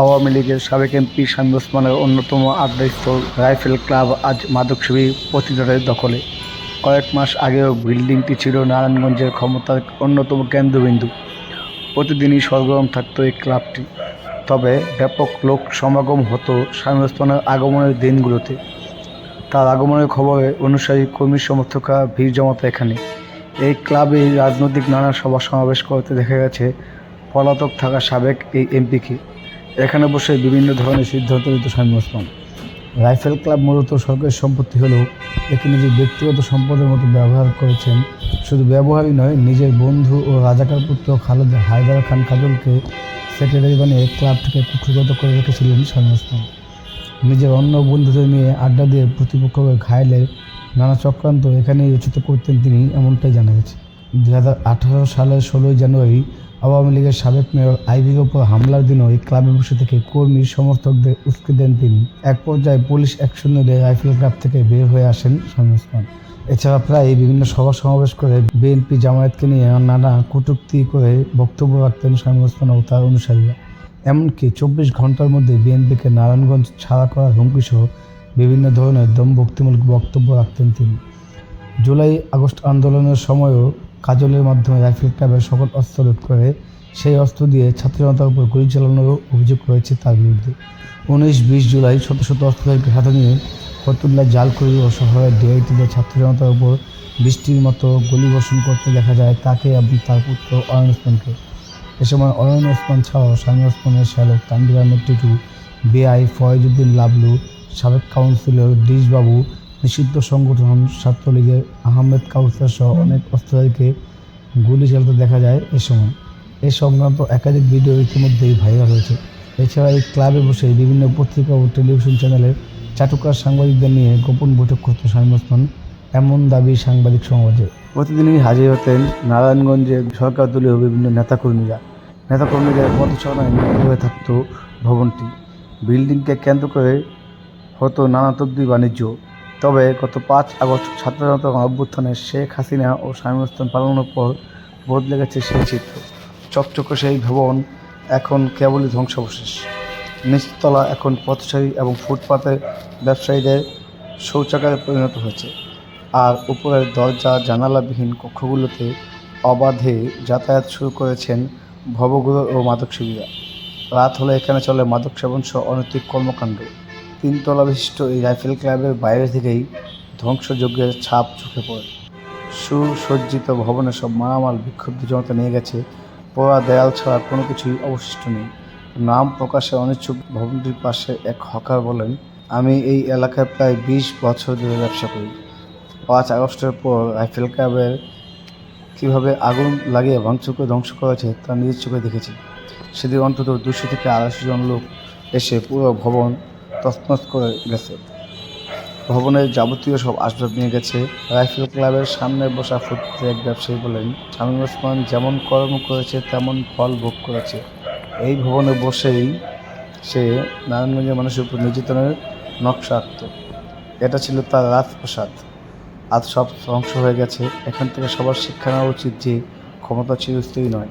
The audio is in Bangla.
আওয়ামী লীগের সাবেক এমপি শামীম ওসমানের অন্যতম আড্ডাস্থল রাইফেল ক্লাব আজ মাদকসেবী প্রতিরোধের দখলে। কয়েক মাস আগেও বিল্ডিংটি ছিল নারায়ণগঞ্জের ক্ষমতার অন্যতম কেন্দ্রবিন্দু। প্রতিদিনই সরগরম থাকতো এই ক্লাবটি। তবে ব্যাপক লোক সমাগম হতো শামীম ওসমানের আগমনের দিনগুলোতে। তার আগমনের খবরে অনুসারী কর্মী সমর্থকরা ভিড় জমাতো এখানে। এই ক্লাবে রাজনৈতিক নানা সভা সমাবেশ করতে দেখা গেছে। পলাতক থাকা সাবেক এই এমপিকে। এখানে বসে বিভিন্ন ধরনের সিদ্ধান্ত নিত শামীম ওসমান রাইফেল ক্লাব মূলত সরকারি সম্পত্তি হলেও একে নিজের ব্যক্তিগত সম্পদের মতো ব্যবহার করেছেন। শুধু ব্যবহারই নয়, নিজের বন্ধু ও রাজাকার পুত্র খালেদ হায়দার খান কাজলকে সেক্রেটারি বানিয়ে ক্লাবটিকে কুক্ষিগত করে রেখেছিলেন শামীম ওসমান নিজের অন্য বন্ধুদের নিয়ে আড্ডা দিয়ে প্রতিপক্ষকে ঘায়লের নানা চক্রান্ত এখানেই রচিত করতেন তিনি, এমনটাই জানা গেছে। দু হাজার আঠারো সালের ষোলোই জানুয়ারি আওয়ামী লীগের সাবেক মেয়র আইবির ওপর হামলার দিনও এই ক্লাবে বসে থেকে কর্মী সমর্থকদের উস্কে দেন তিনি। এক পর্যায়ে পুলিশ অ্যাকশন নিলে রাইফেল ক্লাব থেকে বের হয়ে আসেন শামীম এছাড়া প্রায় বিভিন্ন সভা সমাবেশ করে বিএনপি জামায়াতকে নিয়ে নানা কটূক্তি করে বক্তব্য রাখতেন শামীম ওসমান ও তার অনুসারীরা। এমনকি চব্বিশ ঘণ্টার মধ্যে বিএনপিকে নারায়ণগঞ্জ ছাড়া করার হুমকি সহ বিভিন্ন ধরনের দমভক্তিমূলক বক্তব্য রাখতেন তিনি। জুলাই আগস্ট আন্দোলনের সময়ও কাজলের মাধ্যমে রাইফেল ক্লাবের সকল অস্ত্র লুট করে সেই অস্ত্র দিয়ে ছাত্র জনতার উপর গুলি চালানোরও অভিযোগ রয়েছে তার বিরুদ্ধে। উনিশ বিশ জুলাই শত শত অস্ত্রধারীকে হাতে নিয়ে ফতুল্লা জালকুড়ি ও শহরের ডিআইটিতে ছাত্র জনতার উপর বৃষ্টির মতো গুলি বর্ষণ করতে দেখা যায় তাকে এবং তার পুত্র অয়ন ওসমানকে। এ সময় অয়ন ওসমান ছাড়াও স্বামী ওসমানের শ্যালক তান্ডিরা মেট্রিটু বেআই ফয়েজউদ্দিন লাবলু, সাবেক কাউন্সিলর ডিশবাবু নিষিদ্ধ সংগঠন ছাত্রলীগের আহমেদ কাউসার সহ অনেক অস্ত্রধারীকে গুলি চালাতে দেখা যায় এ সময়। এ সংক্রান্ত একাধিক ভিডিও ইতিমধ্যেই ভাইরাল হয়েছে। এছাড়া এই ক্লাবে বসে বিভিন্ন পত্রিকা ও টেলিভিশন চ্যানেলের চাটুকার সাংবাদিকদের নিয়ে গোপন বৈঠক করত ওসমান এমন দাবি সাংবাদিক সমাজে। প্রতিদিনই হাজির হতেন নারায়ণগঞ্জে সরকার দলীয় বিভিন্ন নেতাকর্মীরা। নেতাকর্মীদের পথচারণায় নিয়োজিত হয়ে থাকতো ভবনটি। বিল্ডিংকে কেন্দ্র করে হতো নানা তদ্বি বাণিজ্য। তবে গত পাঁচ আগস্ট ছাত্র অভ্যুত্থানে শেখ হাসিনা ও ওসমান পালানোর পর বদলে গেছে সেই চিত্র। চকচকে সেই ভবন এখন কেবলই ধ্বংসাবশেষ। নিচতলা এখন পথচারী এবং ফুটপাতের ব্যবসায়ীদের শৌচাগারে পরিণত হয়েছে। আর উপরের দরজা, জানালাবিহীন কক্ষগুলোতে অবাধে যাতায়াত শুরু করেছেন ভবগুরু ও মাদকসেবীরা। রাত হলে এখানে চলে মাদক সেবন সহ অনৈতিক কর্মকাণ্ড। তিনতলা বিশিষ্ট এই রাইফেল ক্লাবের বাইরে থেকেই ধ্বংসযজ্ঞের ছাপ চোখে পড়ে। সুসজ্জিত ভবনে সব মারামাল বিক্ষুব্ধ জনতা নিয়ে গেছে। পোড়া দেয়াল ছাড়া কোনো কিছুই অবশিষ্ট নেই। নাম প্রকাশে অনিচ্ছুক ভবনটির পাশে এক হকার বলেন, আমি এই এলাকায় প্রায় বিশ বছর ধরে ব্যবসা করি। পাঁচ আগস্টের পর রাইফেল ক্লাবের কীভাবে আগুন লাগিয়ে ভাঙচুর করে ধ্বংস করেছে তা নিজের চোখে দেখেছি। সেদিন অন্তত দুশো থেকে আড়াইশো জন লোক এসে পুরো ভবন তছনছ করে গেছে। ভবনের যাবতীয় সব আসবাব নিয়ে গেছে। রাইফেল ক্লাবের সামনে বসা ফুটপাতে এক ব্যবসায়ী বলেন, শামীম ওসমান যেমন কর্ম করেছে, তেমন ফল ভোগ করেছে। এই ভবনে বসেই সে নারায়ণগঞ্জের মানুষের উপর নির্যাতনের নকশা আঁকত। এটা ছিল তার রাজপ্রসাদ। আজ সব ধ্বংস হয়ে গেছে। এখান থেকে সবার শিক্ষা নেওয়া উচিত যে ক্ষমতা চিরস্থায়ী নয়।